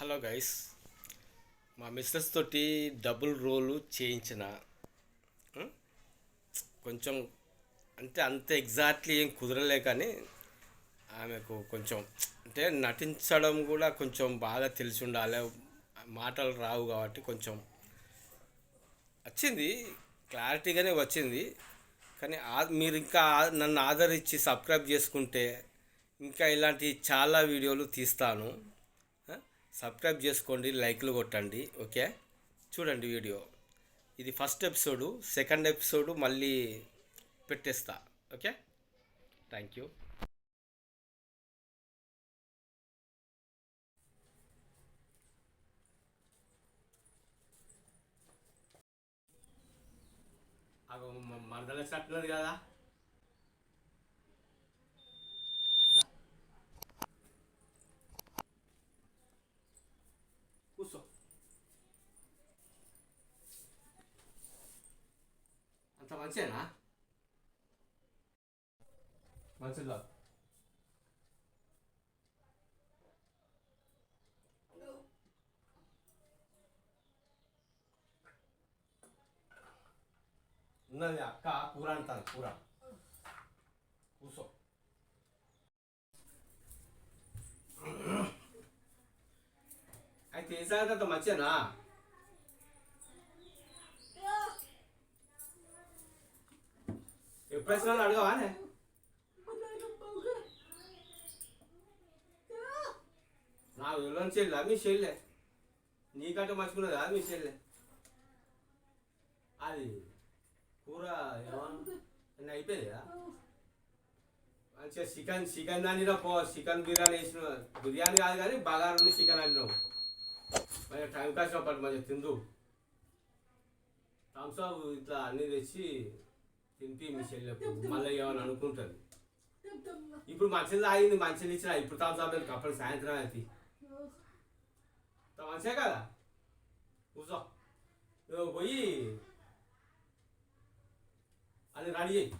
Hello guys మా missus తోటి double roll చేయించిన కొంచెం అంటే అంత ఎగ్జాక్ట్లీ ఏం కుదరలే కానీ ఆమెకు కొంచెం అంటే నటించడం కూడా కొంచెం బాగా తెలిసి ఉండాలి మాటలు రావు కాబట్టి కొంచెం వచ్చింది క్లారిటీగానే వచ్చింది. కానీ ఆ- మీరు ఇంకా నన్ను ఆదరించి సబ్స్క్రైబ్ చేసుకుంటే ఇంకా ఇలాంటి చాలా వీడియోలు తీస్తాను. సబ్స్క్రైబ్ చేసుకోండి లైక్లు కొట్టండి ఓకే? చూడండి వీడియో. ఇది ఫస్ట్ ఎపిసోడు సెకండ్ ఎపిసోడు మళ్ళీ పెట్టేస్తా ఓకే? Thank you. అగో మరదల సట్టినది కదా? అంత మంచిదేనా మంచిదా ఉన్నది అక్క కూర అంటాను కూర కూర్చో అయితే ఏ సంగతి ప్రశ్నలు అడగవానే నా విలువని చెల్లె మీ చెల్లె. నీకంటే మంచుకున్నదా మీ చెల్లె? అది కూర ఏమన్నా? అయిపోయిందా? మంచిగా చికెన్ చికెన్ దానిలో పో చికెన్ బిర్యానీ వేసిన బిర్యానీ కాదు కానీ బగారు చికెన్ అంటున్నావు. మంచిగా టైం కాసిన పట్టు మంచిగా తిందు. థమ్స్అప్ ఇట్లా అన్నీ తెచ్చి తింపి మీ చెల్లెకు మళ్ళీ ఏమని అనుకుంటుంది? ఇప్పుడు మంచిది ఆగింది మంచిది ఇచ్చిన ఇప్పుడు థమ్స్అప్ ఎందుకు అప్పుడు సాయంత్రం అయితే. మంచిగా కదా? కూర్చో. పోయి అది రెడీ చేయి.